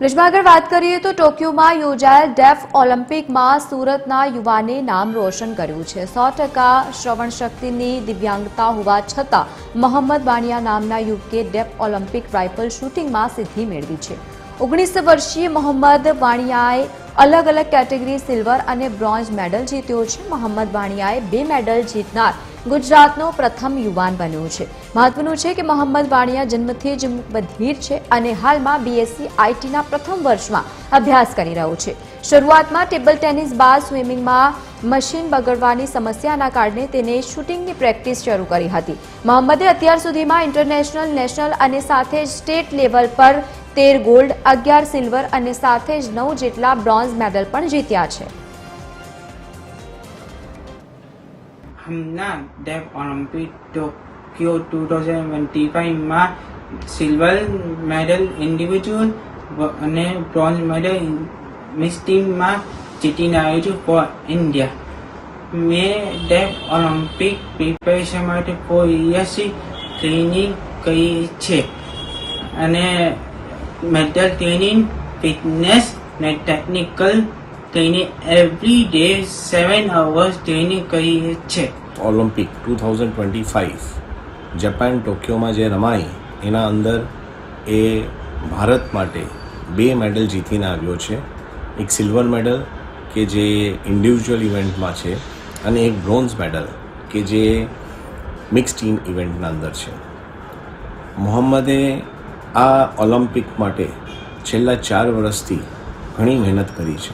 બ્રિજમાં આગળ વાત કરીએ તો ટોક્યોમાં યોજાયેલ ડેફ ઓલિમ્પિકમાં સુરતના યુવાને નામ રોશન કર્યું છે. સો ટકા શ્રવણ શક્તિની દિવ્યાંગતા હોવા છતાં મોહમ્મદ બાણિયા નામના યુવકે ડેફ ઓલિમ્પિક રાઇફલ શૂટિંગમાં સિદ્ધિ મેળવી છે. ઓગણીસ વર્ષીય મોહમ્મદ બાણિયાએ અલગ અલગ કેટેગરી સિલ્વર અને બ્રોન્ઝ મેડલ જીત્યો છે. મોહમ્મદ વાણિયાએ બે મેડલ જીતનાર ગુજરાતનો પ્રથમ યુવાન બન્યો છે. મહત્વનું છે કે મોહમ્મદ વાણિયા જન્મથી જ બધિર છે અને હાલમાં બીએસસી આઈટીના પ્રથમ વર્ષમાં અભ્યાસ કરી રહ્યો છે. શરૂઆતમાં ટેબલ ટેનિસ બાદ સ્વિમિંગમાં મશીન બગડવાની સમસ્યાના કારણે તેને શૂટિંગની પ્રેક્ટિસ શરૂ કરી હતી. મોહમ્મદે અત્યાર સુધીમાં ઇન્ટરનેશનલ, નેશનલ અને સાથે સ્ટેટ લેવલ પર તેર ગોલ્ડ, અગિયાર સિલ્વર અને સાથે જ નવ જેટલા બ્રોન્ઝ મેડલ પણ જીત્યા છે. હમણાં deaf Olympic Tokyo two thousand twenty ફાઇવમાં silver medal individual અને બ્રોન્ઝ મેડલ મિસ ટીમમાં જીતીને આવ્યો છું ફોર ઇન્ડિયા મેં ડેફ ઓલિમ્પિક પ્રિપેરેશન માટે ફોર યર્સથી ટ્રેનિંગ કરી છે. અને મેન્ટલ training, fitness ને technical training every day seven hours training કરીએ છે Olympic two thousand twenty five Japan ટોક્યોમાં જે રમાઈ એના અંદર એ ભારત માટે બે મેડલ જીતીને આવ્યો છે. એક સિલ્વર મેડલ કે જે ઇન્ડિવિજ્યુઅલ ઇવેન્ટમાં છે અને એક બ્રોન્ઝ મેડલ કે જે મિક્સ ટીમ ઇવેન્ટના અંદર છે. મોહમ્મદે આ ઓલિમ્પિક માટે છેલ્લા ચાર વર્ષથી ઘણી મહેનત કરી છે.